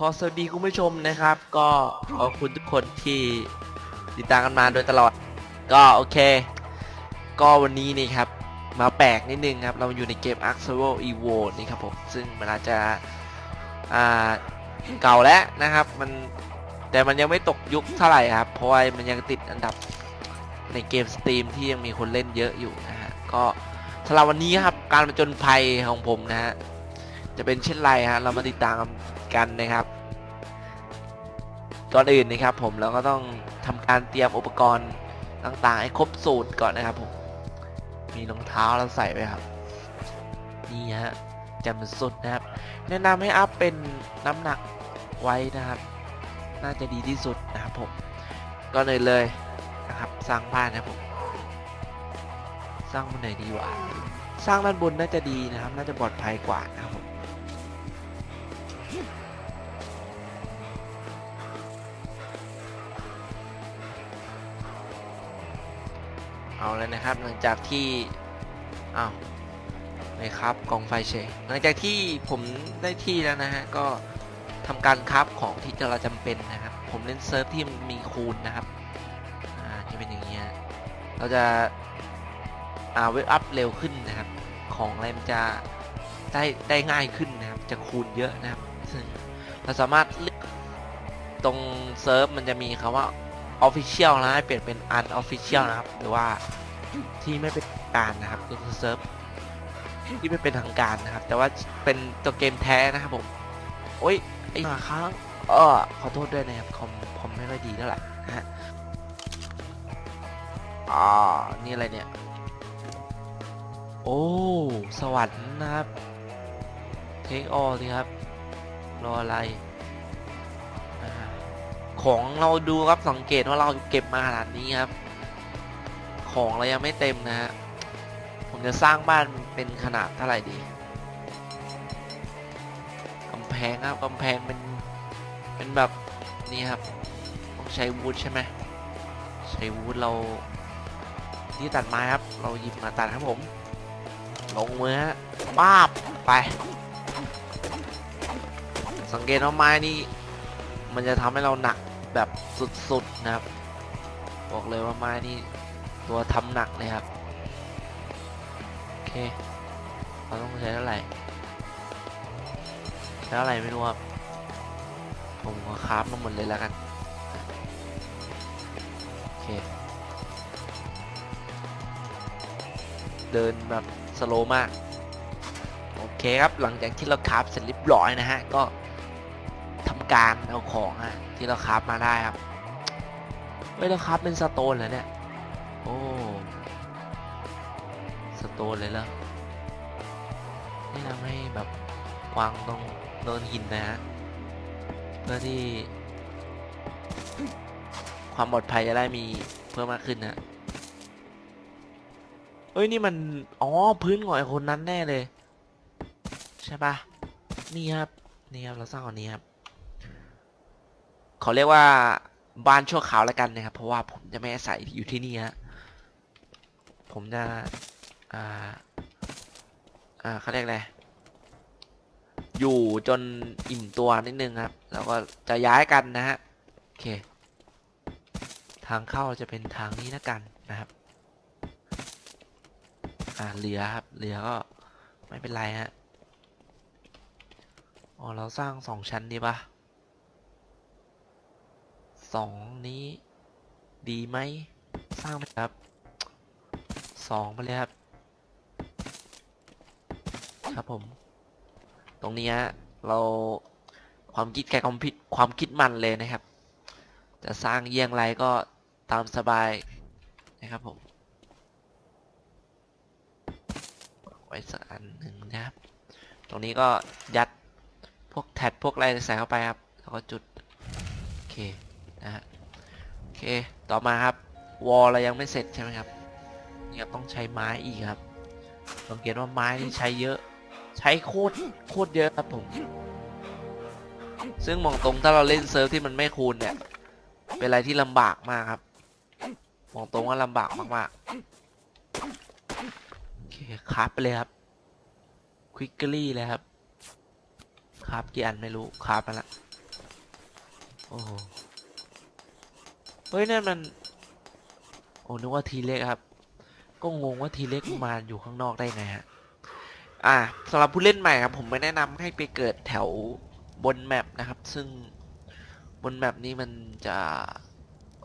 ขอสวัสดีคุณผู้ชมนะครับ ก็ขอบคุณทุกคนที่ติดตามกันมาโดยตลอด ก็โอเค ก็วันนี้นี่ครับ มาแปลกนิดนึงครับ เราอยู่ในเกม Ark Survival Evo นี่ครับผม ซึ่งมันอาจจะอ่าเก่าแล้วนะครับมันแต่มันยังไม่ตกยุคเท่าไหร่ครับ เพราะว่ามันยังติดอันดับในเกมสตรีมที่ยังมีคนเล่นเยอะอยู่นะฮะ ก็สำหรับวันนี้ครับ การประจนภัยของผมนะฮะ จะเป็นเช่นไรฮะ เรามาติดตาม กันนะครับก่อนอื่นนะครับ ผมเราก็ต้องทำการเตรียมอุปกรณ์ต่างๆให้ครบสูตรก่อนนะครับผมมีรองเท้าเราใส่ไว้ครับนี่ฮะจำสุดนะครับ แนะนำให้อัพเป็นน้ำหนักไว้นะครับ น่าจะดีที่สุดนะครับผมก็เลยเลยนะครับ สร้างบ้านนะครับผมสร้างบนไหนดีวะสร้างด้านบนน่าจะดีนะครับ น่าจะปลอดภัยกว่านะครับ เอาเลยนะครับ หลังจากที่อ้าวไม่ครับกองไฟเฉยหลังจากที่ผมได้ที่แล้วนะฮะก็ทำการคราฟของที่เราจำเป็นนะครับ ผมเล่นเซิร์ฟที่มีคูณนะครับอ่าจะเป็นอย่างเงี้ยเราจะอ่าเวฟอัพเร็วขึ้นนะครับ ของอะไรมันจะได้ได้ง่ายขึ้นนะครับ จะคูณเยอะนะครับซึ่งเราสามารถเลือกตรงเซิร์ฟมันจะมีคำว่า Official นะให้เปลี่ยนเป็น Unofficial นะครับ หรือว่าที่ไม่เป็นทางการนะครับก็คือเซิร์ฟที่ไม่เป็นทางการนะครับ แต่ว่าเป็นตัวเกมแท้นะครับผม โอ้ยไอ้มาค้างเออขอโทษด้วยนะครับคอมคอมไม่ค่อยดีเท่าไหร่นะฮะอ่านี่อะไรเนี่ย โอ้สวรรค์นะครับเทคออสิครับ รออะไรอา ของเราดูครับสังเกตว่าเราเก็บมาขนาดนี้ครับ ของเรายังไม่เต็มนะฮะผมจะสร้างบ้านเป็นขนาดเท่าไหร่ดีกำแพงครับกำแพงเป็นเป็นแบบนี่ครับต้องใช้วูดใช่ไหมใช้วูดเราที่ตัดไม้ครับ เราหยิบมาตัดครับผมลงมือฮะป้าบไป สังเกตว่าไม้นี่มันจะทำให้เราหนัก แบบสุดๆนะครับ บอกเลยว่าไม้นี่ตัวทำหนักเลยครับ โอเค เราต้องใช้เท่าไหร่ใช้เท่าไหร่ไม่รู้ครับ ผมก็คราฟมาหมดเลยแล้วกัน โอเค เดินแบบสโลมาก โอเคครับ หลังจากที่เราคราฟเสร็จเรียบร้อยนะฮะ ก็ การเอาของฮะที่เราคราฟมาได้ครับเฮ้ยเราคราฟเป็นสโตนเหรอเนี่ยโอ้สโตนเลยเหรอนี่ทำให้แบบวางตรงโดนหินนะฮะเพื่อที่ ความปลอดภัยจะได้มีเพิ่มมากขึ้นนะเอ้ยนี่มัน อ๋อพื้นของไอคนนั้นแน่เลย ใช่ปะนี่ครับ นี่ครับ เราสร้างอันนี้ครับ เขาเรียกว่าบ้านชั่วคราวแล้วกันนะครับ เพราะว่าผมจะไม่อาศัยอยู่ที่นี่ฮะผมจะอ่าอ่าเขาเรียกอะไรอยู่จนอิ่มตัวนิดนึงครับ แล้วก็จะย้ายกันนะฮะโอเค ทางเข้าจะเป็นทางนี้แล้วกันนะครับ อ่าเรือครับเรือก็ไม่เป็นไรฮะอ๋อเราสร้างสองชั้นดีปะ สองนี้ ดีไหมสร้างไปครับสองไปเลยครับ ครับผม ตรงนี้ฮะเราความคิดแค่ความคิดความคิดมันเลยนะครับ จะสร้างเยี่ยงไรก็ตามสบายนะครับผม ไว้สักอันหนึ่งนะครับ ตรงนี้ก็ยัดพวกแท็ดพวกอะไรใส่เข้าไปครับ แล้วก็จุด โอเค นะฮะโอเคต่อมาครับ วอลเรายังไม่เสร็จใช่ไหมครับนี่ครับต้องใช้ไม้อีกครับสังเกตว่าไม้นี่ใช้เยอะ ใช้โคตรโคตรเยอะครับผม ซึ่งมองตรงถ้าเราเล่นเซิร์ฟที่มันไม่คูณเนี่ย เป็นอะไรที่ลำบากมากครับมองตรงว่าลำบากมากๆโอเคคราฟไปเลยครับควิกเกอรี่เลยครับคราฟกี่อันไม่รู้คราฟมาละโอ้โห เฮ้ยนั่นมัน โอ้นึกว่าทีเล็กครับ ก็งงว่าทีเล็กมาอยู่ข้างนอกได้ไงฮะ อ่าสำหรับผู้เล่นใหม่ครับ ผมไม่แนะนำให้ไปเกิดแถวบนแมปนะครับ ซึ่งบนแมปนี้มันจะ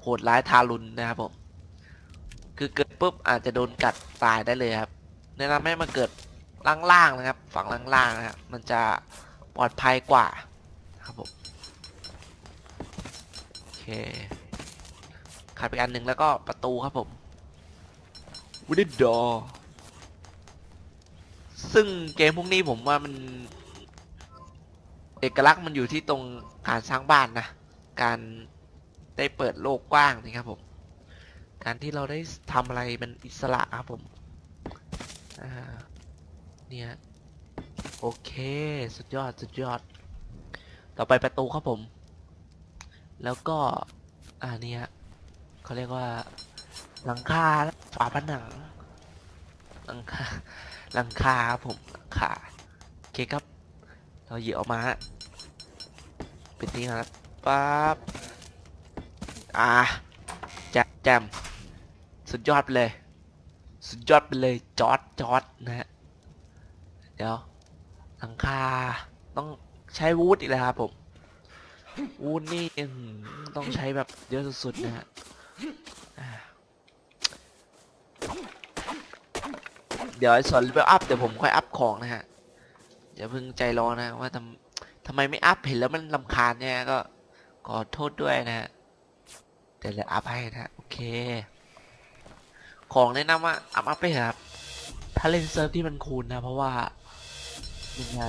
โหดร้ายทารุณนะครับผม คือเกิดปุ๊บอาจจะโดนกัดตายได้เลยครับ แนะนำให้มาเกิดล่างๆนะครับ ฝั่งล่างๆนะครับ มันจะปลอดภัยกว่าครับผม โอเค ขาดไปอันหนึ่งแล้วก็ประตูครับผมวูดดอซึ่งเกมพวกนี้ผมว่ามัน เอกลักษณ์มันอยู่ที่ตรงการสร้างบ้านนะ การได้เปิดโลกกว้างนี่ครับผม การที่เราได้ทำอะไรมันอิสระครับผมอ่าเนี่ยโอเค สุดยอด สุดยอด ต่อไปประตูครับผม แล้วก็ อ่าเนี่ย เขาเรียกว่า หลังคาฝาผนัง หลังคา หลังคาผมหลังคาโอเคครับ เราหยิบออกมาฮะเป็นนี้ครับปั๊บอ่าแจมแจมสุดยอดไปเลย สุดยอดไปเลยจอดจอดนะฮะเดี๋ยวหลังคาต้องใช้วูดอีกแล้วครับผมวูดนี่ต้องใช้แบบเยอะสุดๆนะฮะ เดี๋ยวไอ้ส่วนเลเวลอัพเดี๋ยวผมค่อยอัพของนะฮะอย่าเพิ่งใจร้อนนะว่าทำทำไมไม่อัพเห็นแล้วมันลำคาญเนี่ยก็ขอโทษด้วยนะฮะเดี๋ยวเราอัพให้นะโอเค ของแนะนำว่าอัพอัพไปเถอะครับ ถ้าเล่นเซิร์ฟที่มันคูณนะ เพราะว่ามันจะ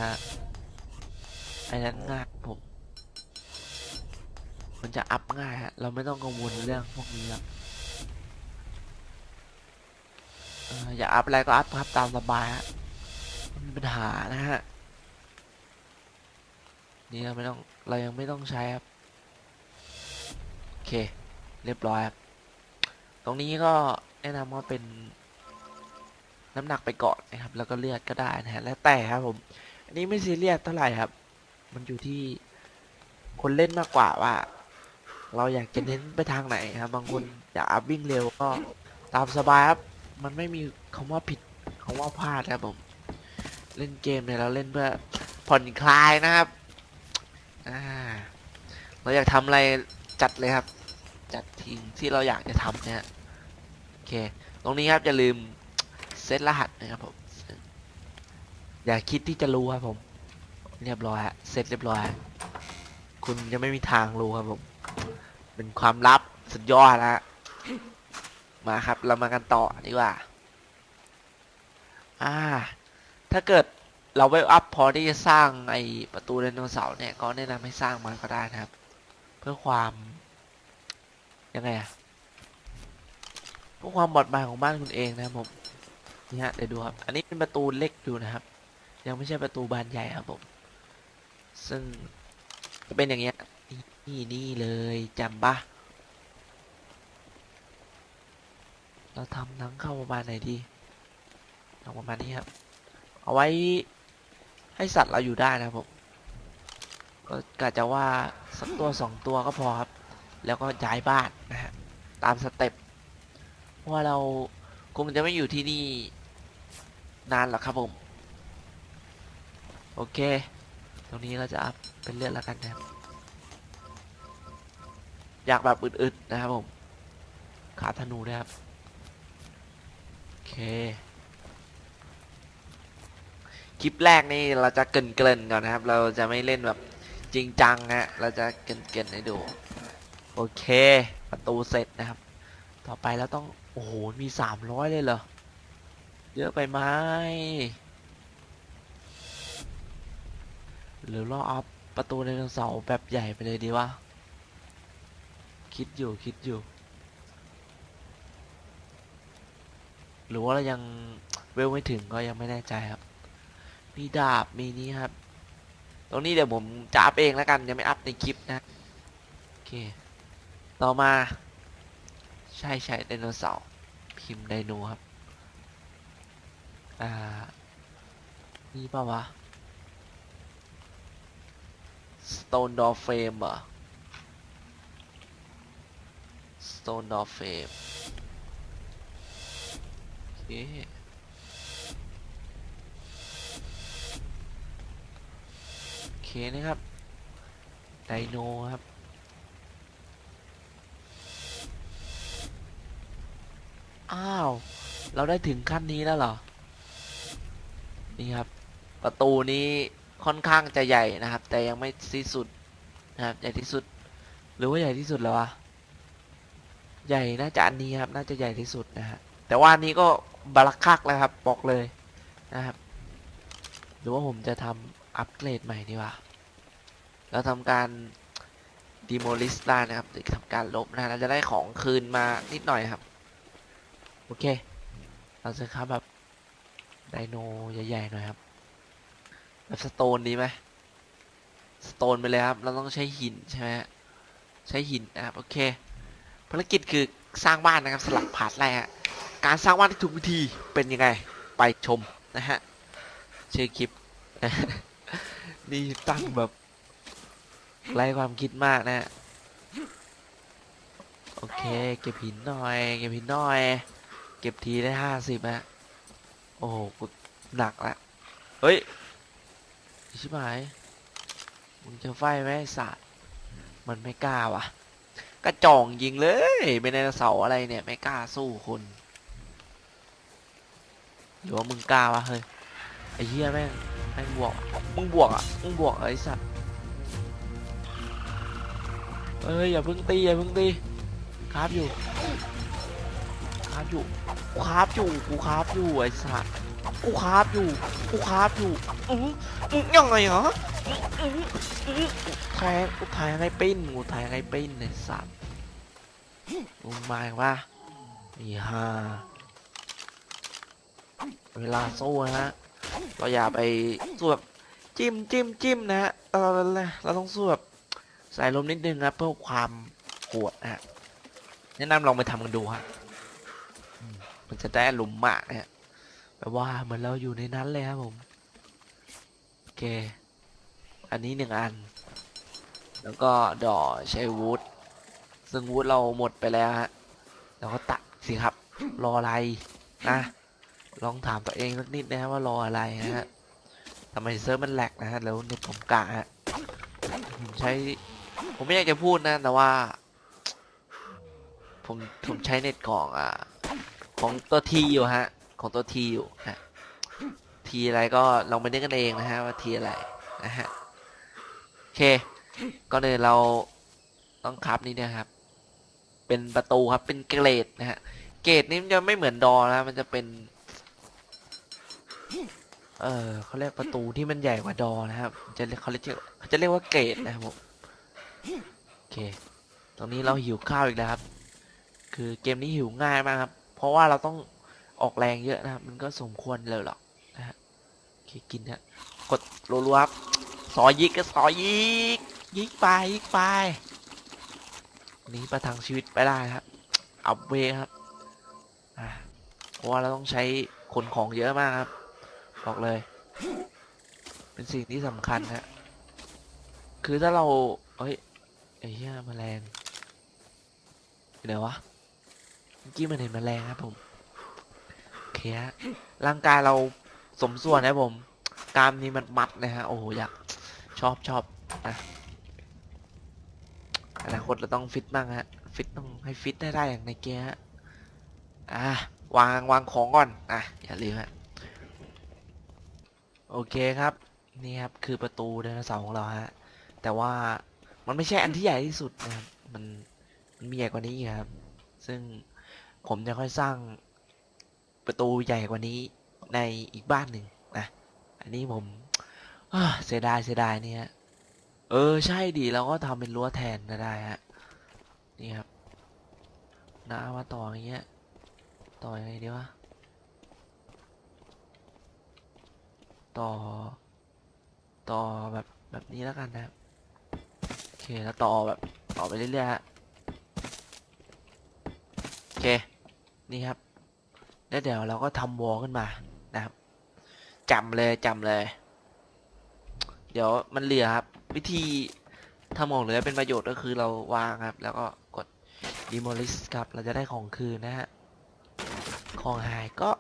ไอ้นั้นง่ายผม มันจะอัพง่ายฮะ เราไม่ต้องกังวลเรื่องพวกนี้ครับเอ่ออยากอัพอะไรก็อัพครับตามสบายฮะไม่มีปัญหานะฮะ นี่เราไม่ต้อง เรายังไม่ต้องใช้ครับ โอเค เรียบร้อยครับ ตรงนี้ก็แนะนำว่าเป็นน้ำหนักไปก่อนนะครับ แล้วก็เลือดก็ได้นะฮะ แล้วแต่ครับผม อันนี้ไม่ซีเรียสเท่าไหร่ครับ มันอยู่ที่คนเล่นมากกว่าว่า เราอยากจะเน้นไปทางไหนครับ บางคนอยากอัพวิ่งเร็วก็ตามสบายครับ มันไม่มีคำว่าผิดคำว่าพลาดครับผม เล่นเกมเนี่ยเราเล่นเพื่อผ่อนคลายนะครับ อ่า เราอยากทำอะไรจัดเลยครับ จัดทิ้งที่เราอยากจะทำเนี่ยโอเค ตรงนี้ครับอย่าลืมเซตรหัสนะครับผม อย่าคิดที่จะรู้ครับผม เรียบร้อยฮะเสร็จเรียบร้อย คุณจะไม่มีทางรู้ครับผม เป็นความลับสุดยอดนะมาครับ เรามากันต่อดีกว่า อ่า ถ้าเกิดเราเวลอัพพอที่จะสร้างไอประตูไดโนเสาร์เนี่ยก็แนะนำให้สร้างมันก็ได้นะครับ เพื่อความยังไงอะเพื่อความปลอดภัยของบ้านคุณเองนะครับผมนี่ฮะเดี๋ยวดูครับ อันนี้เป็นประตูเล็กอยู่นะครับ ยังไม่ใช่ประตูบานใหญ่ครับผม ซึ่งจะเป็นอย่างเงี้ นี่นี่เลยจำปะเราทำหนังเข้าประมาณไหนดีทำประมาณนี้ครับ เอาไว้ให้สัตว์เราอยู่ได้นะผมก็กะจะว่าสักตัวสองตัวก็พอครับ แล้วก็ย้ายบ้านนะฮะตามสเต็ปเพราะว่าเราคงจะไม่อยู่ที่นี่นานหรอกครับผม โอเค ตรงนี้เราจะอัพเป็นเลือดแล้วกันนะครับ อยากแบบอึดๆนะครับผม ขาธนูด้วยครับ โอเค คลิปแรกนี่เราจะเกินๆก่อนนะครับ เราจะไม่เล่นแบบจริงจังฮะ เราจะเกรินๆให้ดู โอเค ประตูเสร็จนะครับ ต่อไปแล้วต้อง โอ้โห มีสามร้อยเลยเหรอ เยอะไปไหมหรือเราเอาประตูไดโนเสาแบบใหญ่ไปเลยดีวะ คิดอยู่คิดอยู่ หรือว่าเรายังเวลไม่ถึงก็ยังไม่แน่ใจครับ มีดาบมีนี้ครับ ตรงนี้เดี๋ยวผมจะอัพเองแล้วกันยังไม่อัพในคลิปนะโอเค ต่อมา ใช่ใช่ไดโนเสาร์พิมพ์ไดโนครับ อ่า นี่ป่าวะ Stone Door Frame เหรอ stone door frame โอเคโอเคนะครับ ไดโนครับ อ้าว เราได้ถึงขั้นนี้แล้วเหรอ นี่ครับ ประตูนี้ค่อนข้างจะใหญ่นะครับ แต่ยังไม่ที่สุดนะครับ ใหญ่ที่สุด หรือว่าใหญ่ที่สุดแล้ววะ ใหญ่น่าจะอันนี้ครับ น่าจะใหญ่ที่สุดนะฮะ แต่ว่านี้ก็บาลักคักแล้วครับ บอกเลยนะครับ หรือว่าผมจะทำอัปเกรดใหม่ดีวะแล้วทำการ demolish ได้นะครับหรือทำการลบนะเราจะได้ของคืนมานิดหน่อยครับ โอเค เราจะครับแบบไดโนใหญ่ๆหน่อยครับ แบบสโตนดีไหมสโตนไปเลยครับ เราต้องใช้หินใช่ไหมใช้หินนะครับโอเค ภารกิจคือสร้างบ้านนะครับสลับพาร์ทแรกฮะการสร้างบ้านที่ถูกวิธีเป็นยังไงไปชมนะฮะชื่อคลิปนี่ตั้งแบบไร้ความคิดมากนะฮะโอเค เก็บหินหน่อย เก็บหินหน่อย เก็บทีได้ห้าสิบฮะโอ้โหกูหนักละเฮ้ยชิบหายมึงจะไฟไหมสัตว์มันไม่กล้าว่ะ กระจองยิงเลยเป็นไดโนเสาร์อะไรเนี่ยไม่กล้าสู้คุณหรือว่ามึงกล้าวะเฮ้ยไอ้เหี้ยแม่งแม่งบวกมึงบวกอะมึงบวกไอ้สัตว์เอ้ยอย่าเพิ่งตีอย่าเพิ่งตีคราบอยู่คราบอยู่กูคราบอยู่กูคราบอยู่ไอ้สัตว์กูคราบอยู่กูคราบอยู่อืออื้อยังไงเหรอ อื้ออื้ออื้อแทงแทงไอ้ปิ้นกูแทงไอ้ปิ้นไอ้สัตว์มึงมาอีกว่ามีฮ่าเวลาสู้นะฮะเราอย่าไปสู้แบบจิ้มจิ้มจิ้มนะฮะเราเราต้องสู้แบบใส่ลมนิดนึงนะเพื่อความโหดนะฮะแนะนำลองไปทำกันดูฮะมันจะได้หลุมมากนะฮะแบบว่าเหมือนเราอยู่ในนั้นเลยครับผมโอเค อันนี้หนึ่งอัน แล้วก็ดอใช้วูดซึ่งวูดเราหมดไปแล้วฮะเราก็ตัดสิครับ รออะไรนะ ลองถามตัวเองสักนิดนะฮะว่ารออะไรนะฮะทำไมเซิร์ฟมันแหลกนะฮะแล้วเน็ตผมกะฮะผมใช้ ผมไม่อยากจะพูดนะแต่ว่า ผมผมใช้เน็ตของอ่าของตัวทีอยู่ฮะ ของตัวทีอยู่ฮะทีอะไรก็ลองไปนึกกันเองนะฮะว่าทีอะไรนะฮะ เคก็เลยเราต้องครับนี่นะครับ เป็นประตูครับเป็นเกรดนะฮะเกรดนี้มันจะไม่เหมือนดอนะมันจะเป็น เออเขาเรียกประตูที่มันใหญ่กว่าดอนะครับ จะเรียกเขาเรียกเขาจะเรียกว่าเกรดนะครับผมโอเค ตรงนี้เราหิวข้าวอีกแล้วครับ คือเกมนี้หิวง่ายมากครับ เพราะว่าเราต้องออกแรงเยอะนะครับ มันก็สมควรเลยหรอกนะฮะโอเคกินฮะกดรัวๆครับ ซอยยิกก็ซอยยิกยิกไปยิกไปหนี้ประทังชีวิตไปได้ครับอัพเวย์ครับอ่าเพราะว่าเราต้องใช้ขนของเยอะมากครับบอกเลย เป็นสิ่งที่สำคัญฮะคือถ้าเราเฮ้ยไอ้เหี้ยแมลงอยู่ไหนวะเมื่อกี้มันเห็นแมลงครับผมโอเคฮะร่างกายเราสมส่วนนะผมกล้ามนี้มันมัดนะฮะโอ้โหอยาก ชอบชอบนะอนาคตเราต้องฟิตบ้างฮะ ฟิตต้องให้ฟิตได้ได้อย่างในเกียร์ฮะอะวางวางของก่อน อะ อย่าลืมฮะ โอเคครับ นี่ครับคือประตูไดโนเสาร์ของเราฮะ แต่ว่ามันไม่ใช่อันที่ใหญ่ที่สุดนะครับ มันมันมีใหญ่กว่านี้ครับ ซึ่งผมจะค่อยสร้างประตูใหญ่กว่านี้ในอีกบ้านหนึ่งนะ อันนี้ผม เสียดายเสียดายเนี่ยเออใช่ดีเราก็ทำเป็นรั้วแทนก็ได้ฮะนี่ครับน้ามาต่ออย่างเงี้ยต่อยังไงดีวะต่อ ต่อแบบแบบนี้แล้วกันนะครับโอเคแล้วต่อแบบต่อไปเรื่อยๆฮะโอเคนี่ครับแล้วเดี๋ยวเราก็ทำวอลขึ้นมานะครับจำเลยจำเลย เดี๋ยวมันเหลือครับ วิธีทำของเหลือเป็นประโยชน์ก็คือเราวางครับ แล้วก็กดดีโมลิสครับ เราจะได้ของคืนนะฮะ ของหายก็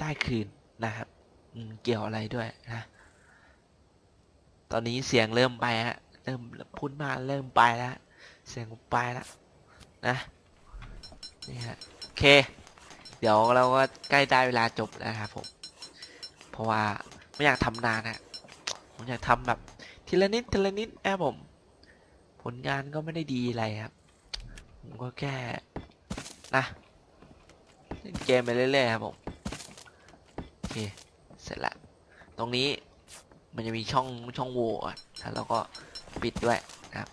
ได้คืนนะครับเกี่ยวอะไรด้วยนะ ตอนนี้เสียงเริ่มไปฮะ เริ่มพูดมากเริ่มไปแล้ว เสียงไปแล้วนะ นี่ฮะ โอเค เดี๋ยวเราก็ใกล้ได้เวลาจบแล้วครับผม เพราะว่าไม่อยากทำนานนะ ผมอยากทำแบบทีละนิดทีละนิดแอบผม ผลงานก็ไม่ได้ดีอะไรครับ ผมก็แค่นะเล่นเกมไปเรื่อยๆครับผมโอเคเสร็จละตรงนี้มันจะมีช่องช่องโหว่อะแล้วเราก็ปิดด้วยนะครับ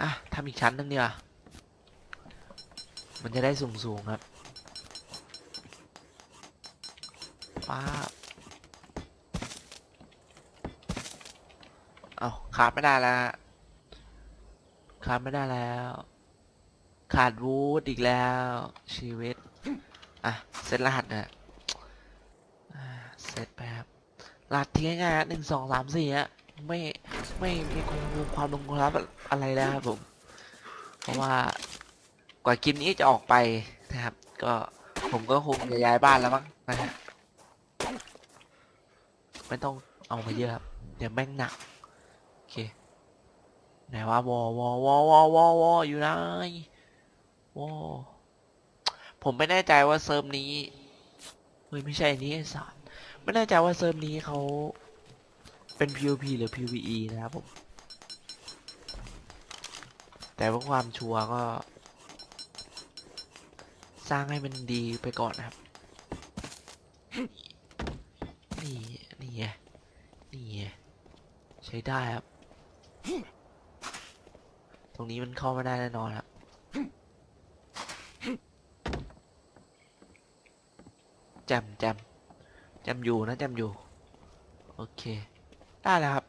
อะทำอีกชั้นหนึงดีกว่ามันจะได้สูงๆครับป้า เอาขาดไม่ได้แล้วขาดไม่ได้แล้ว ขาดวูดอีกแล้ว ชีวิต อะ เซตรหัสนะเซตไปครับรหัสที่ง่ายๆหนึ่งสองสามสี่ฮะไม่ไม่มีความความลงรับอะไรแล้วครับผม เพราะว่ากว่าคลิปนี้จะออกไปนะครับ ก็ผมก็คงจะย้ายบ้านแล้วมั้งนะฮะไม่ต้องเอามาเยอะครับ เดี๋ยวแม่งหนัก ไหนว่าวอวอวอวอวอวออยู่ไหนวอผมไม่แน่ใจว่าเซิร์ฟนี้เฮ้ยไม่ใช่อันนี้ไอ้สารไม่แน่ใจว่าเซิร์ฟนี้เขาเป็น PVP หรือ PVE นะครับผม แต่เพื่อความชัวร์ก็ สร้างให้มันดีไปก่อนนะครับ นี่ นี่ไงนี่ไงใช้ได้ครับ รงนี้มันเข้าไม่ได้แน่นอนครับจมแจมแจมอยู่นะจมอยู่ โอเค ได้แล้วครับ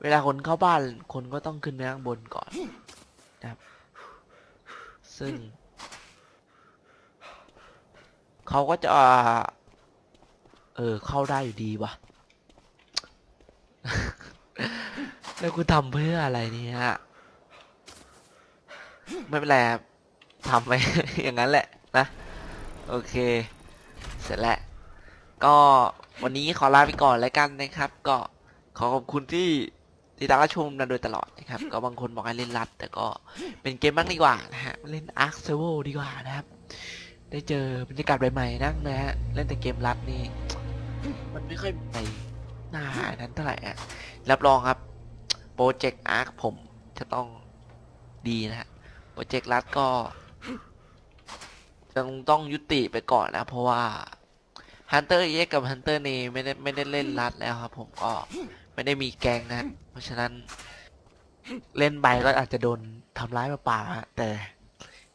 เวลาคนเข้าบ้านคนก็ต้องขึ้นไปข้างบนก่อนนะครับ ซึ่ง เขาก็จะ เออ เข้าได้อยู่ดีวะแล้วกูทำเพื่ออะไรเนี่ย ไม่เป็นไรทำไปอย่างนั้นแหละนะ โอเค เสร็จแล้วก็วันนี้ขอลาไปก่อนแล้วกันนะครับ ก็ขอขอบคุณที่ติดตามรับชมมาโดยตลอดนะครับ ก็บางคนบอกให้เล่นรัด แต่ก็เป็นเกมบ้างดีกว่านะฮะเล่น Ark Survival ดีกว่านะครับ ได้เจอบรรยากาศใหม่ๆนั่งนะฮะเล่นแต่เกมรัดนี่มันไม่ค่อยไปหน้านั้นเท่าไหร่อะรับรองครับโปรเจกต์อาร์คผมจะต้องดีนะฮะ โปรเจกต์รัดก็ยังต้องยุติไปก่อนนะ เพราะว่า Hunter X กับ Hunter นี่ไม่ได้ไม่ได้เล่นรัดแล้วครับ ผมก็ไม่ได้มีแกงนะเพราะฉะนั้นเล่นไปก็อาจจะโดนทำร้ายเปล่าๆฮะ แต่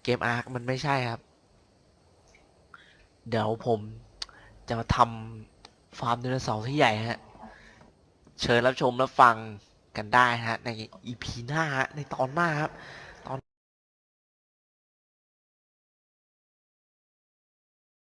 เกมอาร์คมันไม่ใช่ครับ เดี๋ยวผมจะมาทำฟาร์มไดโนเสาร์ที่ใหญ่ฮะ เชิญรับชมรับฟังกันได้ฮะ ในอีพีหน้าฮะ ในตอนหน้าครับ